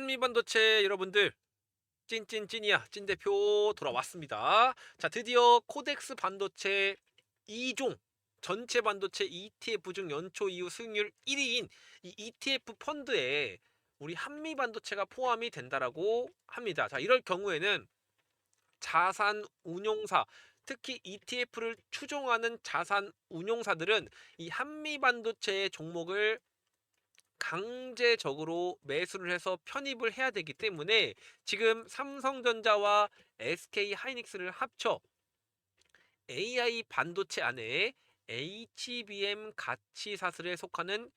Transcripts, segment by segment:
한미반도체 여러분들 찐찐찐이야 찐 대표 돌아왔습니다. 자 드디어 코덱스 반도체 2종 전체 반도체 ETF 중 연초 이후 수익률 1위인 이 ETF 펀드에 우리 한미 반도체가 포함이 된다라고 합니다. 자 이럴 경우에는 자산 운용사 특히 ETF를 추종하는 자산 운용사들은 이 한미 반도체의 종목을 강제적으로 매수를 해서 편입을 해야 되기 때문에 지금 삼성전자와 SK 하이닉스를 합쳐 AI 반도체 안에 HBM 가치 사슬에 속하는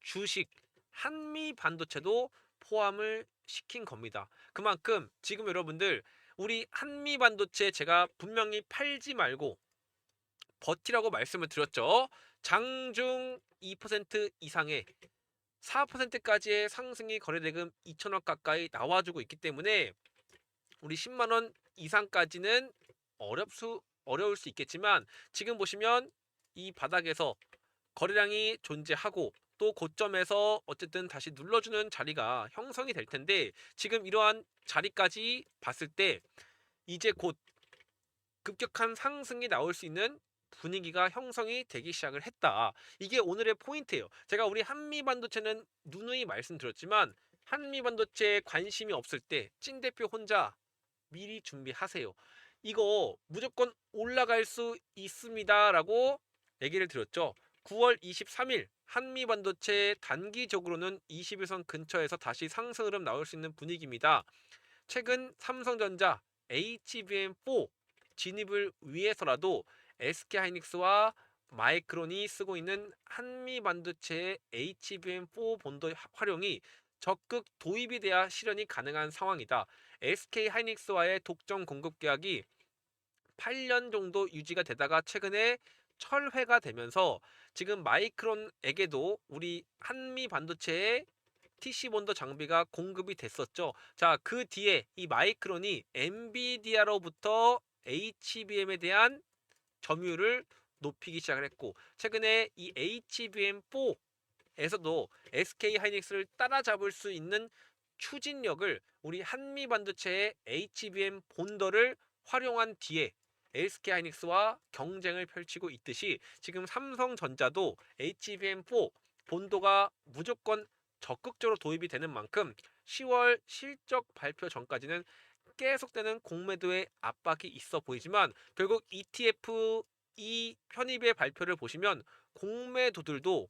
주식 한미 반도체도 포함을 시킨 겁니다. 그만큼 지금 여러분들 우리 한미 반도체 제가 분명히 팔지 말고 버티라고 말씀을 드렸죠. 장중 2% 이상의 4%까지의 상승이 거래대금 2천억 가까이 나와주고 있기 때문에 우리 10만 원 이상까지는 어렵수 어려울 수 있겠지만 지금 보시면 이 바닥에서 거래량이 존재하고 또 고점에서 어쨌든 다시 눌러주는 자리가 형성이 될 텐데 지금 이러한 자리까지 봤을 때 이제 곧 급격한 상승이 나올 수 있는 분위기가 형성이 되기 시작을 했다. 이게 오늘의 포인트예요. 제가 우리 한미 반도체는 누누이 말씀드렸지만 한미 반도체에 관심이 없을 때 찐 대표 혼자 미리 준비하세요. 이거 무조건 올라갈 수 있습니다라고 얘기를 드렸죠. 9월 23일 한미 반도체 단기적으로는 21선 근처에서 다시 상승 흐름 나올 수 있는 분위기입니다. 최근 삼성전자 HBM4 진입을 위해서라도 SK 하이닉스와 마이크론이 쓰고 있는 한미 반도체의 HBM4 본도 활용이 적극 도입이 돼야 실현이 가능한 상황이다. SK 하이닉스와의 독점 공급 계약이 8년 정도 유지가 되다가 최근에 철회가 되면서 지금 마이크론에게도 우리 한미 반도체의 TC 본더 장비가 공급이 됐었죠. 자, 그 뒤에 이 마이크론이 엔비디아로부터 HBM에 대한 점유율을 높이기 시작을 했고 최근에 이 HBM4에서도 SK 하이닉스를 따라잡을 수 있는 추진력을 우리 한미 반도체의 HBM 본더를 활용한 뒤에 SK 하이닉스와 경쟁을 펼치고 있듯이 지금 삼성전자도 HBM4 본도가 무조건 적극적으로 도입이 되는 만큼 10월 실적 발표 전까지는 계속되는 공매도의 압박이 있어 보이지만 결국 ETF 이 편입의 발표를 보시면 공매도들도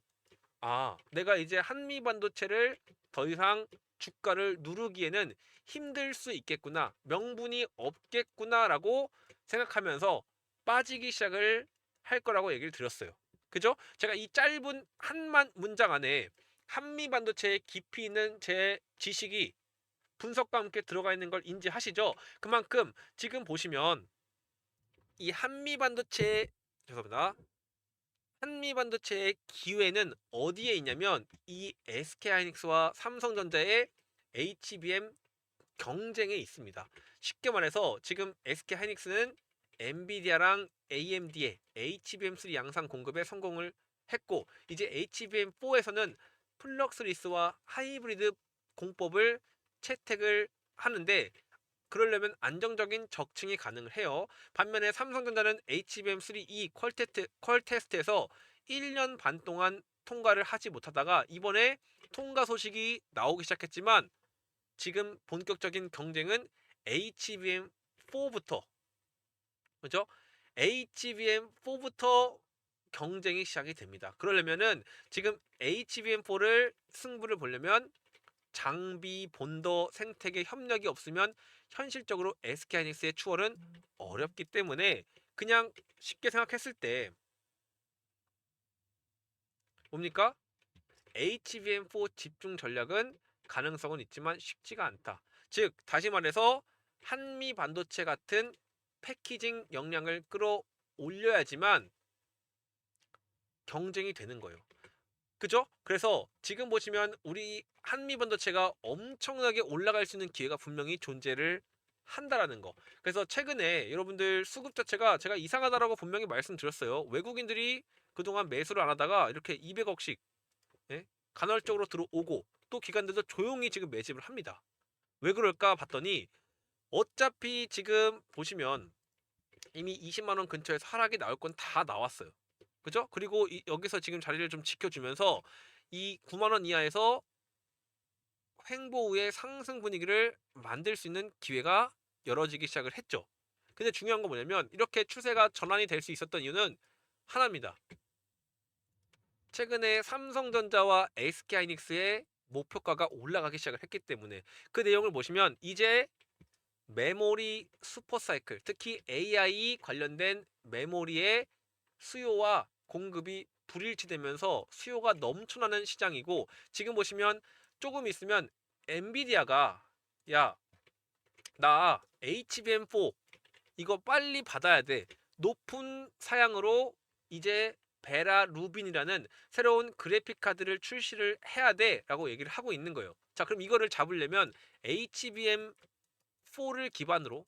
아 내가 이제 한미 반도체를 더 이상 주가를 누르기에는 힘들 수 있겠구나 명분이 없겠구나라고 생각하면서 빠지기 시작을 할 거라고 얘기를 드렸어요. 그죠? 제가 이 짧은 한 만 문장 안에 한미 반도체의 깊이 있는 제 지식이 분석과 함께 들어가 있는 걸 인지하시죠? 그만큼 지금 보시면 이 한미 반도체 죄송합니다. 한미 반도체의 기회는 어디에 있냐면 이 SK 하이닉스와 삼성전자의 HBM 경쟁에 있습니다. 쉽게 말해서 지금 SK 하이닉스는 엔비디아랑 AMD의 HBM3 양산 공급에 성공을 했고 이제 HBM4에서는 플럭스리스와 하이브리드 공법을 채택을 하는데 그러려면 안정적인 적층이 가능을 해요. 반면에 삼성전자는 HBM3E 퀄, 테스트, 퀄 테스트에서 1년 반 동안 통과를 하지 못하다가 이번에 통과 소식이 나오기 시작했지만 지금 본격적인 경쟁은 HBM4부터 그죠? HBM4부터 경쟁이 시작이 됩니다. 그러려면은 지금 HBM4를 승부를 보려면 장비, 본더, 생태계 협력이 없으면 현실적으로 SK하이닉스의 추월은 어렵기 때문에 그냥 쉽게 생각했을 때 뭡니까? HBM4 집중 전략은 가능성은 있지만 쉽지가 않다. 즉 다시 말해서 한미 반도체 같은 패키징 역량을 끌어올려야지만 경쟁이 되는 거예요. 그죠? 그래서 지금 보시면 우리 한미 반도체가 엄청나게 올라갈 수 있는 기회가 분명히 존재를 한다라는 거. 그래서 최근에 여러분들 수급 자체가 제가 이상하다라고 분명히 말씀드렸어요. 외국인들이 그동안 매수를 안 하다가 이렇게 200억씩 예? 간헐적으로 들어오고 또 기관들도 조용히 지금 매집을 합니다. 왜 그럴까 봤더니 어차피 지금 보시면 이미 20만 원 근처에서 하락이 나올 건 다 나왔어요. 그죠? 그리고 이- 여기서 지금 자리를 좀 지켜주면서 이 9만 원 이하에서 횡보 후의 상승 분위기를 만들 수 있는 기회가 열어지기 시작을 했죠. 근데 중요한 건 뭐냐면 이렇게 추세가 전환이 될 수 있었던 이유는 하나입니다. 최근에 삼성전자와 SK하이닉스의 목표가가 올라가기 시작을 했기 때문에 그 내용을 보시면 이제 메모리 슈퍼사이클 특히 AI 관련된 메모리의 수요와 공급이 불일치되면서 수요가 넘쳐나는 시장이고 지금 보시면 조금 있으면 엔비디아가 야 나 HBM4 이거 빨리 받아야 돼 높은 사양으로 이제 베라 루빈이라는 새로운 그래픽 카드를 출시를 해야 돼라고 얘기를 하고 있는 거예요. 자, 그럼 이거를 잡으려면 HBM4를 기반으로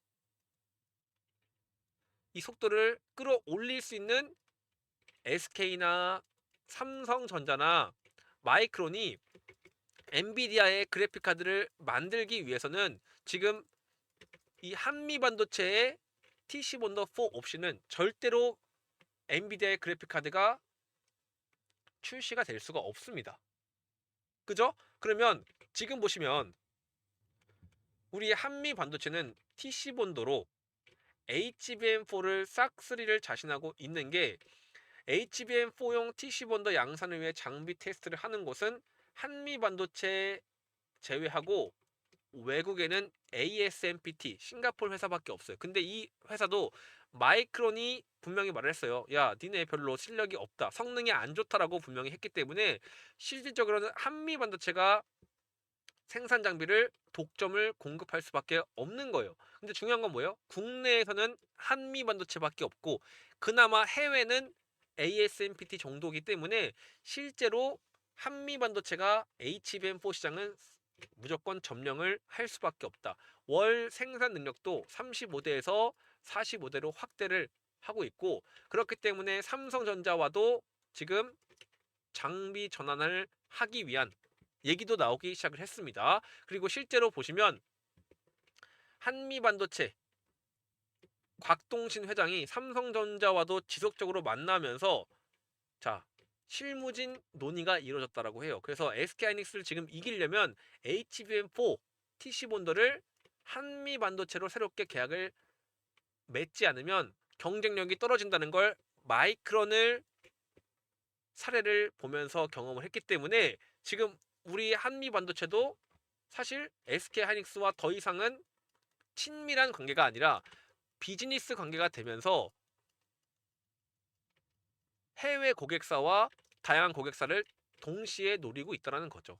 이 속도를 끌어올릴 수 있는 SK나 삼성전자나 마이크론이 엔비디아의 그래픽 카드를 만들기 위해서는 지금 이 한미 반도체의 TC 본더 4 옵션은 절대로 엔비디아의 그래픽 카드가 출시가 될 수가 없습니다. 그죠? 그러면 지금 보시면 우리 한미 반도체는 TC 본도로 HBM4를 싹3를 자신하고 있는 게 HBM4용 TC 본더 양산을 위해 장비 테스트를 하는 곳은 한미 반도체 제외하고 외국에는 ASMPT 싱가폴 회사밖에 없어요. 근데 이 회사도 마이크론이 분명히 말을 했어요. 야, 니네 별로 실력이 없다. 성능이 안 좋다라고 분명히 했기 때문에 실질적으로는 한미 반도체가 생산 장비를 독점을 공급할 수밖에 없는 거예요. 근데 중요한 건 뭐예요? 국내에서는 한미 반도체밖에 없고 그나마 해외는 ASMPT 정도이기 때문에 실제로 한미 반도체가 HBM4 시장은 무조건 점령을 할 수밖에 없다. 월 생산 능력도 35대에서 45대로 확대를 하고 있고 그렇기 때문에 삼성전자와도 지금 장비 전환을 하기 위한 얘기도 나오기 시작을 했습니다. 그리고 실제로 보시면 한미 반도체 곽동신 회장이 삼성전자와도 지속적으로 만나면서 자 실무진 논의가 이루어졌다라고 해요. 그래서 SK하이닉스를 지금 이기려면 HBM4 TC 본더를 한미 반도체로 새롭게 계약을 맺지 않으면 경쟁력이 떨어진다는 걸 마이크론을 사례를 보면서 경험을 했기 때문에 지금 우리 한미 반도체도 사실 SK 하이닉스와 더 이상은 친밀한 관계가 아니라 비즈니스 관계가 되면서 해외 고객사와 다양한 고객사를 동시에 노리고 있다라는 거죠.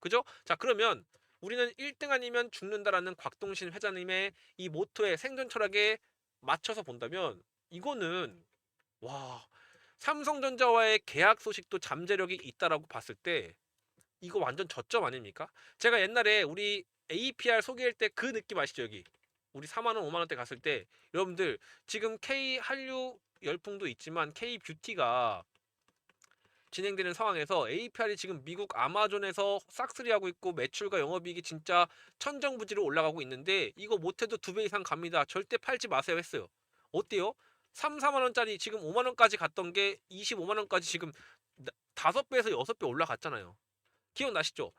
그죠? 자, 그러면 우리는 1등 아니면 죽는다라는 곽동신 회장님의 이 모토의 생존 철학에 맞춰서 본다면 이거는 와, 삼성전자와의 계약 소식도 잠재력이 있다라고 봤을 때 이거 완전 저점 아닙니까? 제가 옛날에 우리 APR 소개할 때 그 느낌 아시죠 여기? 우리 4만 원, 5만 원대 갔을 때 여러분들 지금 K 한류 열풍도 있지만 K 뷰티가 진행되는 상황에서 APR이 지금 미국 아마존에서 싹쓸이 하고 있고 매출과 영업이익이 진짜 천정부지로 올라가고 있는데 이거 못해도 두 배 이상 갑니다. 절대 팔지 마세요 했어요. 어때요? 3, 4만 원짜리 지금 5만 원까지 갔던 게 25만 원까지 지금 다섯 배에서 여섯 배 올라갔잖아요. 기억나시죠?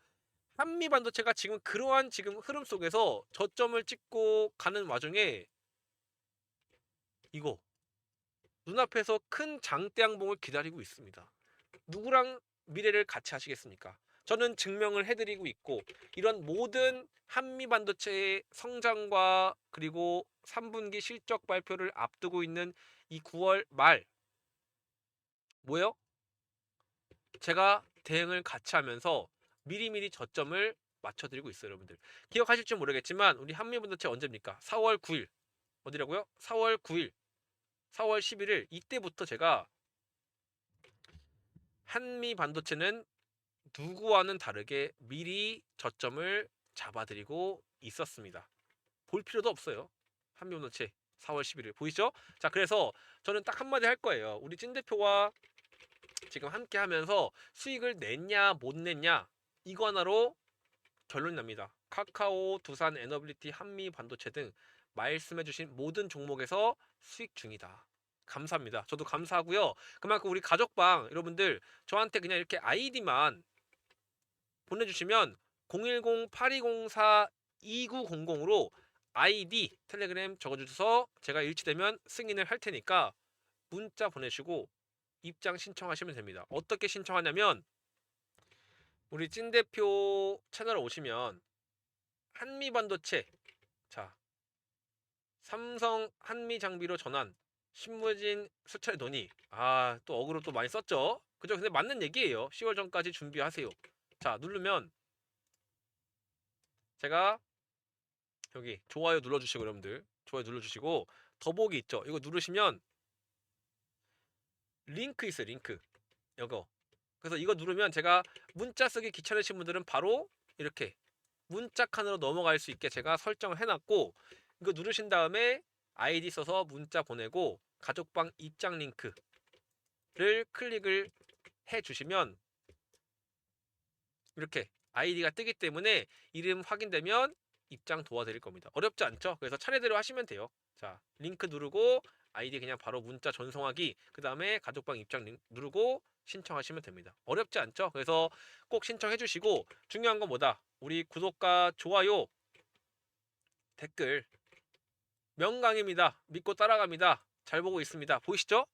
한미 반도체가 지금 그러한 지금 흐름 속에서 저점을 찍고 가는 와중에 이거 눈앞에서 큰 장대양봉을 기다리고 있습니다. 누구랑 미래를 같이 하시겠습니까? 저는 증명을 해드리고 있고 이런 모든 한미 반도체의 성장과 그리고 3분기 실적 발표를 앞두고 있는 이 9월 말 뭐요? 제가 대응을 같이 하면서 미리미리 저점을 맞춰드리고 있어요, 여러분들. 기억하실지 모르겠지만 우리 한미 반도체 언제입니까? 4월 9일 어디라고요? 4월 9일, 4월 11일 이때부터 제가 한미 반도체는 누구와는 다르게 미리 저점을 잡아드리고 있었습니다. 볼 필요도 없어요. 한미 반도체 4월 11일 보이죠? 자, 그래서 저는 딱 한마디 할 거예요. 우리 찐 대표와 지금 함께 하면서 수익을 냈냐 못 냈냐 이거 하나로 결론이 납니다. 카카오, 두산, 에너빌리티, 한미 반도체 등 말씀해주신 모든 종목에서 수익 중이다. 감사합니다. 저도 감사하고요. 그만큼 우리 가족방 여러분들 저한테 그냥 이렇게 아이디만 보내주시면 010-8204-2900으로 아이디 텔레그램 적어주셔서 제가 일치되면 승인을 할 테니까 문자 보내시고 입장 신청하시면 됩니다. 어떻게 신청하냐면 우리 찐 대표 채널 오시면 한미 반도체 자 삼성 한미 장비로 전환 신무진 수차례 논의. 아 또 어그로 또 많이 썼죠? 그죠? 근데 맞는 얘기예요. 10월 전까지 준비하세요. 자 누르면 제가 여기 좋아요 눌러주시고 여러분들. 좋아요 눌러주시고 더보기 있죠? 이거 누르시면 링크 있어요 링크. 이거. 그래서 이거 누르면 제가 문자 쓰기 귀찮으신 분들은 바로 이렇게 문자 칸으로 넘어갈 수 있게 제가 설정을 해놨고 이거 누르신 다음에 아이디 써서 문자 보내고 가족방 입장 링크를 클릭을 해 주시면 이렇게 아이디가 뜨기 때문에 이름 확인되면 입장 도와드릴 겁니다. 어렵지 않죠? 그래서 차례대로 하시면 돼요. 자, 링크 누르고 아이디 그냥 바로 문자 전송하기 그 다음에 가족방 입장 링 누르고 신청하시면 됩니다. 어렵지 않죠? 그래서 꼭 신청해 주시고 중요한 건 뭐다? 우리 구독과 좋아요 댓글 명강입니다. 믿고 따라갑니다. 잘 보고 있습니다. 보이시죠?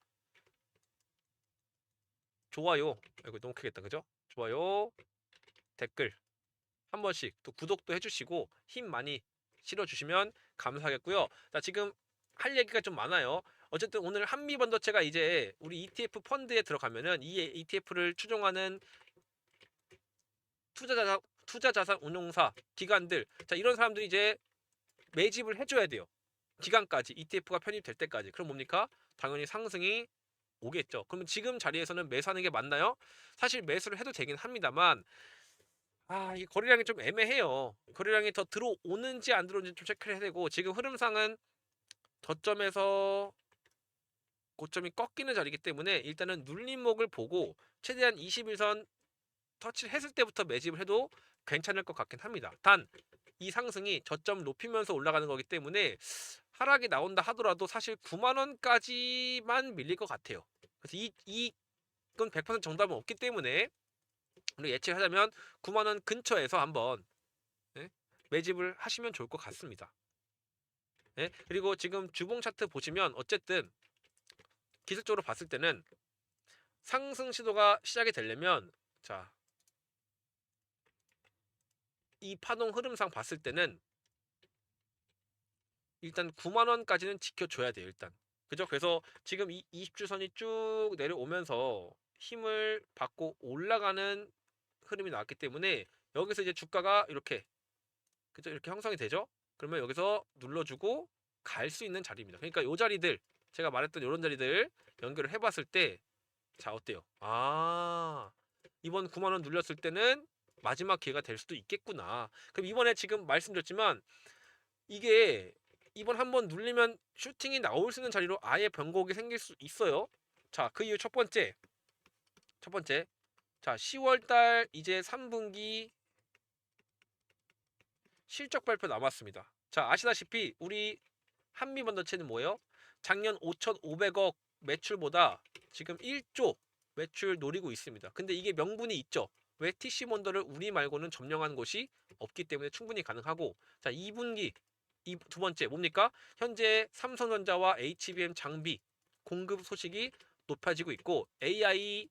좋아요. 이거 너무 크겠다. 그죠? 좋아요. 댓글 한 번씩 또 구독도 해주시고 힘 많이 실어주시면 감사하겠고요. 자 지금 할 얘기가 좀 많아요. 어쨌든 오늘 한미 반도체가 이제 우리 ETF 펀드에 들어가면은 이 ETF를 추종하는 투자자산 투자자산 운용사 기관들 자 이런 사람들이 이제 매집을 해줘야 돼요. 기간까지 ETF가 편입될 때까지 그럼 뭡니까? 당연히 상승이 오겠죠. 그러면 지금 자리에서는 매수하는 게 맞나요? 사실 매수를 해도 되긴 합니다만 아, 이 거래량이 좀 애매해요. 거래량이 더 들어오는지 안 들어오는지 좀 체크를 해야 되고 지금 흐름상은 저점에서 고점이 꺾이는 자리이기 때문에 일단은 눌림목을 보고 최대한 21선 터치를 했을 때부터 매집을 해도 괜찮을 것 같긴 합니다. 단 이 상승이 저점 높이면서 올라가는 거기 때문에 하락이 나온다 하더라도 사실 9만 원까지만 밀릴 것 같아요. 그래서 이 이건 100% 정답은 없기 때문에 우리 예측을 하자면 9만 원 근처에서 한번 예? 매집을 하시면 좋을 것 같습니다. 예? 그리고 지금 주봉 차트 보시면 어쨌든 기술적으로 봤을 때는 상승 시도가 시작이 되려면 자, 이 파동 흐름상 봤을 때는 일단 9만 원까지는 지켜줘야 돼요, 일단. 그죠? 그래서 지금 이 20주선이 쭉 내려오면서 힘을 받고 올라가는 흐름이 나왔기 때문에 여기서 이제 주가가 이렇게 그죠? 이렇게 형성이 되죠? 그러면 여기서 눌러주고 갈 수 있는 자리입니다. 그러니까 요 자리들 제가 말했던 이런 자리들 연결을 해봤을 때 자 어때요? 아 이번 9만 원 눌렸을 때는 마지막 기회가 될 수도 있겠구나. 그럼 이번에 지금 말씀드렸지만 이게 이번 한번 눌리면 슈팅이 나올 수 있는 자리로 아예 변곡이 생길 수 있어요. 자, 그 이유 첫 번째. 첫 번째. 자, 10월 달 이제 3분기 실적 발표 남았습니다. 자, 아시다시피 우리 한미 반도체는 뭐예요? 작년 5,500억 매출보다 지금 1조 매출 노리고 있습니다. 근데 이게 명분이 있죠. 왜 TC 몬더를 우리 말고는 점령한 곳이 없기 때문에 충분히 가능하고 자 2분기 이 두 번째 뭡니까? 현재 삼성전자와 HBM 장비 공급 소식이 높아지고 있고 AI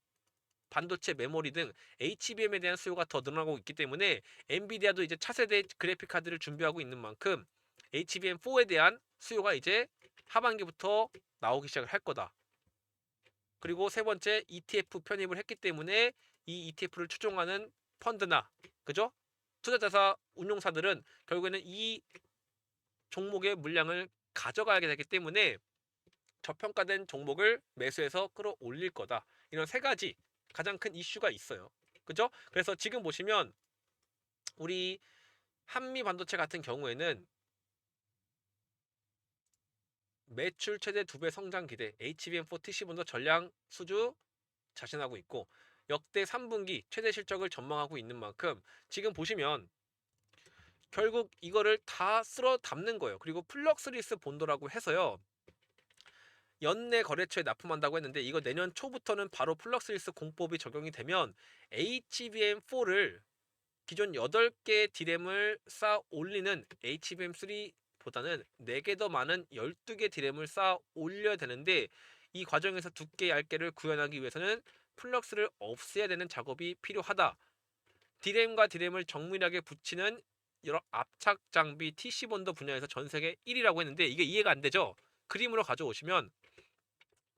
반도체 메모리 등 HBM에 대한 수요가 더 늘어나고 있기 때문에 엔비디아도 이제 차세대 그래픽 카드를 준비하고 있는 만큼 HBM4에 대한 수요가 이제 하반기부터 나오기 시작을 할 거다. 그리고 세 번째 ETF 편입을 했기 때문에 이 ETF를 추종하는 펀드나 그죠? 투자자사 운용사들은 결국에는 이 종목의 물량을 가져가게 되기 때문에 저평가된 종목을 매수해서 끌어올릴 거다. 이런 세 가지 가장 큰 이슈가 있어요. 그죠? 그래서 지금 보시면 우리 한미 반도체 같은 경우에는 매출 최대 두 배 성장 기대 HBM4 TC본도 전량 수주 자신하고 있고 역대 3분기 최대 실적을 전망하고 있는 만큼 지금 보시면 결국 이거를 다 쓸어 담는 거예요. 그리고 플럭스리스 본도라고 해서요. 연내 거래처에 납품한다고 했는데 이거 내년 초부터는 바로 플럭스리스 공법이 적용이 되면 HBM4를 기존 8개 디램을 쌓아 올리는 HBM3보다는 4개 더 많은 12개 디램을 쌓아 올려야 되는데 이 과정에서 두께 얇게를 구현하기 위해서는 플럭스를 없애야 되는 작업이 필요하다. 디램과 디램을 정밀하게 붙이는 여러 압착 장비 TC 본더 분야에서 전 세계 1위라고 했는데 이게 이해가 안 되죠? 그림으로 가져오시면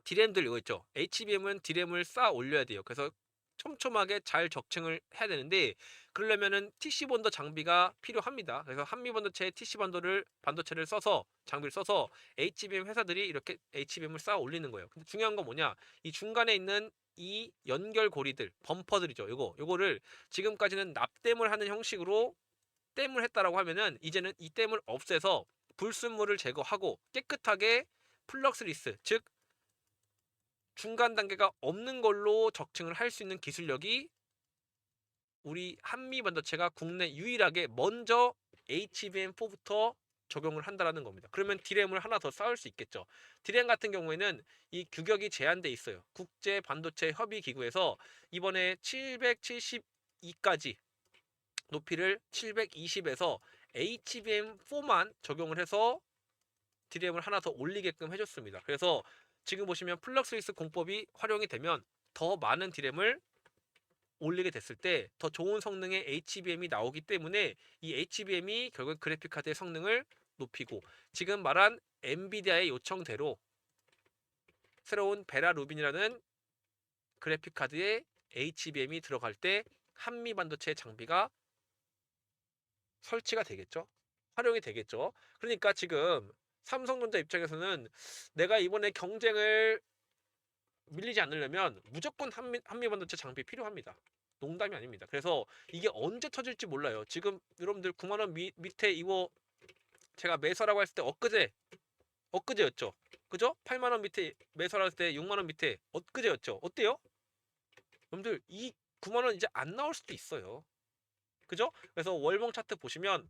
디램들 이거 있죠. HBM은 디램을 쌓아 올려야 돼요. 그래서 촘촘하게 잘 적층을 해야 되는데 그러려면은 TC 본더 장비가 필요합니다. 그래서 한미 반도체 TC 반도를 반도체를 써서 장비를 써서 HBM 회사들이 이렇게 HBM을 쌓아 올리는 거예요. 근데 중요한 건 뭐냐? 이 중간에 있는 이 연결 고리들, 범퍼들이죠. 요거 요거를 지금까지는 납땜을 하는 형식으로 땜을 했다라고 하면은 이제는 이 땜을 없애서 불순물을 제거하고 깨끗하게 플럭스리스 즉 중간 단계가 없는 걸로 적층을 할 수 있는 기술력이 우리 한미 반도체가 국내 유일하게 먼저 HBM4부터 적용을 한다라는 겁니다. 그러면 디램을 하나 더 쌓을 수 있겠죠. 디램 같은 경우에는 이 규격이 제한돼 있어요. 국제 반도체 협의 기구에서 이번에 772까지 높이를 720에서 HBM4만 적용을 해서 디램을 하나 더 올리게끔 해줬습니다. 그래서 지금 보시면 플럭스리스 공법이 활용이 되면 더 많은 디램을 올리게 됐을 때 더 좋은 성능의 HBM이 나오기 때문에 이 HBM이 결국 그래픽 카드의 성능을 높이고 지금 말한 엔비디아의 요청대로 새로운 베라 루빈이라는 그래픽 카드에 HBM이 들어갈 때 한미 반도체 장비가 설치가 되겠죠. 활용이 되겠죠. 그러니까 지금 삼성전자 입장에서는 내가 이번에 경쟁을 밀리지 않으려면 무조건 한미, 한미 반도체 장비 필요합니다. 농담이 아닙니다. 그래서 이게 언제 터질지 몰라요. 지금 여러분들 9만 원 미, 밑에 이거 제가 매설하고 했을 때 엊그제 엊그제였죠. 그죠? 8만 원 밑에 매설할 때 6만 원 밑에 엊그제였죠. 어때요? 여러분들 이 9만 원 이제 안 나올 수도 있어요. 그죠? 그래서 월봉 차트 보시면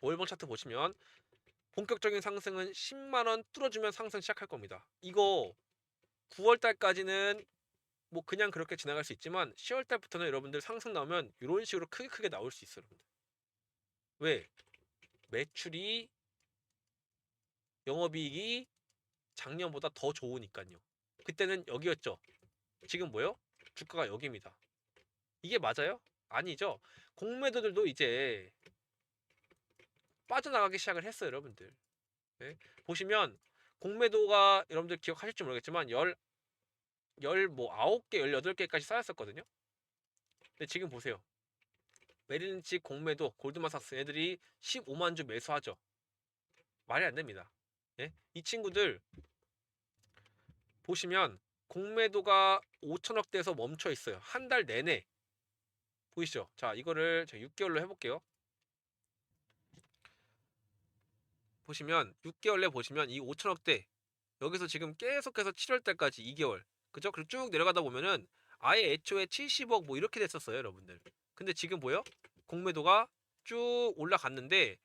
월봉 차트 보시면 본격적인 상승은 10만 원 뚫어주면 상승 시작할 겁니다. 이거 9월 달까지는 뭐 그냥 그렇게 지나갈 수 있지만 10월 달부터는 여러분들 상승 나오면 이런 식으로 크게 크게 나올 수 있어요. 왜? 매출이 영업이익이 작년보다 더 좋으니까요. 그때는 여기였죠. 지금 뭐요? 주가가 여기입니다. 이게 맞아요? 아니죠. 공매도들도 이제 빠져나가기 시작을 했어요, 여러분들. 네? 보시면 공매도가 여러분들 기억하실지 모르겠지만 열, 열 뭐 아홉 개, 열여덟 개까지 쌓였었거든요. 근데 지금 보세요. 메릴린치 공매도 골드만삭스 애들이 15만 주 매수하죠. 말이 안 됩니다. 예? 이 친구들 보시면 공매도가 5천억대에서 멈춰 있어요. 한 달 내내. 보이시죠? 자, 이거를 제가 6개월로 해볼게요. 보시면 6개월 내 보시면 이 5천억대 여기서 지금 계속해서 7월 달까지 2개월 그죠? 그리고 쭉 내려가다 보면은 아예 애초에 70억 뭐 이렇게 됐었어요, 여러분들. 근데 지금 뭐요? 공매도가 쭉 올라갔는데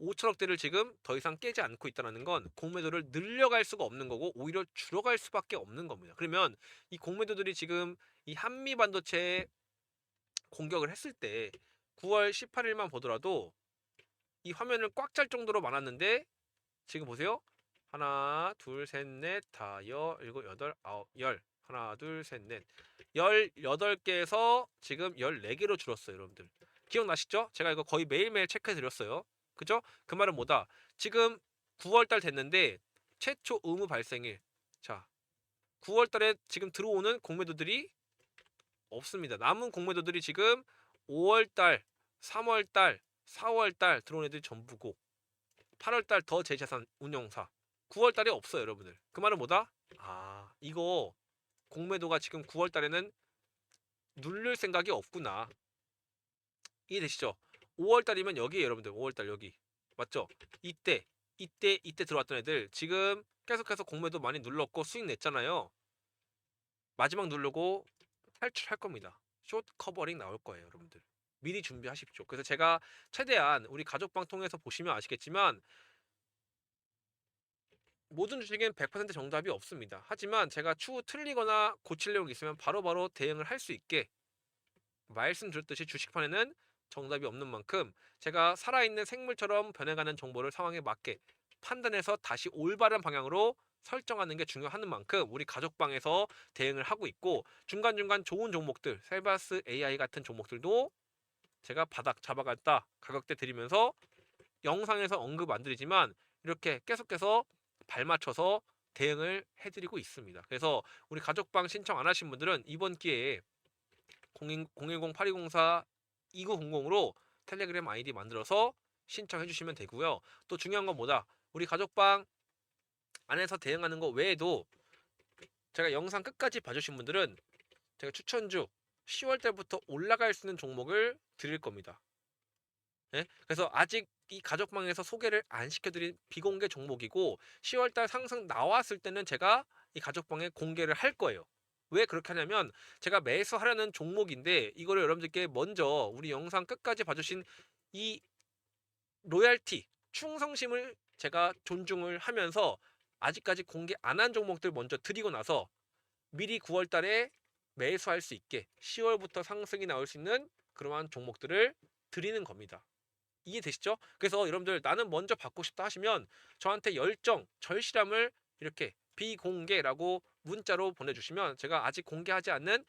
5천억대를 지금 더 이상 깨지 않고 있다는 건 공매도를 늘려갈 수가 없는 거고 오히려 줄어갈 수밖에 없는 겁니다. 그러면 이 공매도들이 지금 이 한미 반도체에 공격을 했을 때 9월 18일만 보더라도 이 화면을 꽉찰 정도로 많았는데 지금 보세요. 하나, 둘, 셋, 넷, 다, 여, 일곱, 여덟, 아홉, 열. 하나, 둘, 셋, 넷. 열 여덟 개에서 지금 열네 개로 줄었어요, 여러분들. 기억나시죠? 제가 이거 거의 매일매일 체크해 드렸어요. 그죠? 그 말은 뭐다? 지금 9월 달 됐는데 최초 의무 발생일. 자, 9월 달에 지금 들어오는 공매도들이 없습니다. 남은 공매도들이 지금 5월 달, 3월 달, 4월 달 들어온 애들이 전부고 8월 달 더 제자산 운용사 9월 달에 없어요, 여러분들. 그 말은 뭐다? 아, 이거 공매도가 지금 9월 달에는 누를 생각이 없구나. 이해되시죠? 5월 달이면 여기에요, 여러분들. 5월 달 여기. 맞죠? 이때 이때 이때 들어왔던 애들 지금 계속해서 공매도 많이 눌렀고 수익 냈잖아요. 마지막 누르고 탈출할 겁니다. 숏 커버링 나올 거예요, 여러분들. 미리 준비하십시오. 그래서 제가 최대한 우리 가족방 통해서 보시면 아시겠지만 모든 주식엔 100% 정답이 없습니다. 하지만 제가 추후 틀리거나 고칠 내용이 있으면 바로바로 대응을 할 수 있게 말씀드렸듯이 주식판에는 정답이 없는 만큼 제가 살아있는 생물처럼 변해가는 정보를 상황에 맞게 판단해서 다시 올바른 방향으로 설정하는 게 중요한 만큼 우리 가족방에서 대응을 하고 있고 중간중간 좋은 종목들 셀바스 AI 같은 종목들도 제가 바닥 잡아갔다 가격대 드리면서 영상에서 언급 안 드리지만 이렇게 계속해서 발맞춰서 대응을 해드리고 있습니다. 그래서 우리 가족방 신청 안 하신 분들은 이번 기회에 010-8204-2900으로 텔레그램 아이디 만들어서 신청해 주시면 되고요. 또 중요한 건 뭐다? 우리 가족방 안에서 대응하는 거 외에도 제가 영상 끝까지 봐주신 분들은 제가 추천주 10월 달부터 올라갈 수 있는 종목을 드릴 겁니다. 예? 그래서 아직 이 가족방에서 소개를 안 시켜드린 비공개 종목이고 10월 달 상승 나왔을 때는 제가 이 가족방에 공개를 할 거예요. 왜 그렇게 하냐면 제가 매수하려는 종목인데 이거를 여러분들께 먼저 우리 영상 끝까지 봐주신 이 로얄티 충성심을 제가 존중을 하면서 아직까지 공개 안 한 종목들 먼저 드리고 나서 미리 9월 달에 매수할 수 있게 10월부터 상승이 나올 수 있는 그러한 종목들을 드리는 겁니다. 이해되시죠? 그래서 여러분들 나는 먼저 받고 싶다 하시면 저한테 열정, 절실함을 이렇게 비공개라고 문자로 보내주시면 제가 아직 공개하지 않는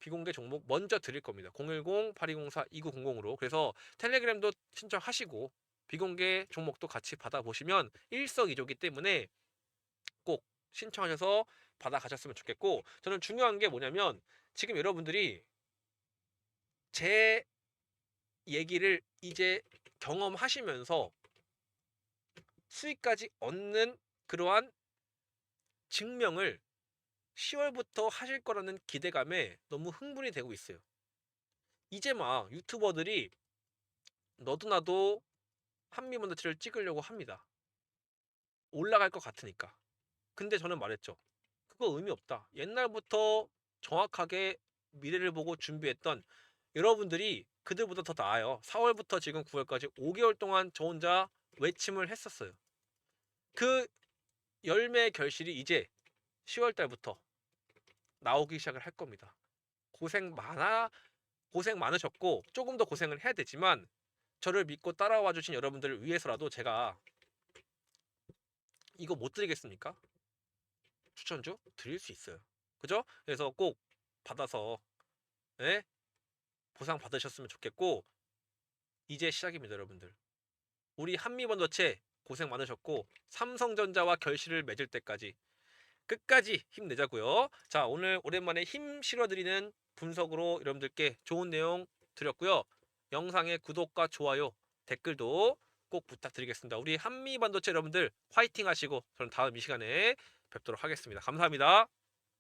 비공개 종목 먼저 드릴 겁니다. 010-8204-2900으로. 그래서 텔레그램도 신청하시고 비공개 종목도 같이 받아보시면 일석이조기 때문에 꼭 신청하셔서 받아가셨으면 좋겠고 저는 중요한 게 뭐냐면 지금 여러분들이 제 얘기를 이제 경험하시면서 수익까지 얻는 그러한 증명을 10월부터 하실 거라는 기대감에 너무 흥분이 되고 있어요. 이제 막 유튜버들이 너도 나도 한미번더치를 찍으려고 합니다. 올라갈 것 같으니까. 근데 저는 말했죠. 그거 의미 없다. 옛날부터 정확하게 미래를 보고 준비했던 여러분들이 그들보다 더 나아요. 4월부터 지금 9월까지 5개월 동안 저 혼자 외침을 했었어요. 그 열매 결실이 이제 10월 달부터 나오기 시작을 할 겁니다. 고생 많아 고생 많으셨고 조금 더 고생을 해야 되지만 저를 믿고 따라와 주신 여러분들을 위해서라도 제가 이거 못 드리겠습니까? 추천주 드릴 수 있어요. 그죠? 그래서 꼭 받아서 예? 보상 받으셨으면 좋겠고 이제 시작입니다, 여러분들. 우리 한미번더체 고생 많으셨고 삼성전자와 결실을 맺을 때까지 끝까지 힘내자고요. 자, 오늘 오랜만에 힘 실어드리는 분석으로 여러분들께 좋은 내용 드렸고요. 영상의 구독과 좋아요, 댓글도 꼭 부탁드리겠습니다. 우리 한미반도체 여러분들 화이팅 하시고 저는 다음 이 시간에 뵙도록 하겠습니다. 감사합니다.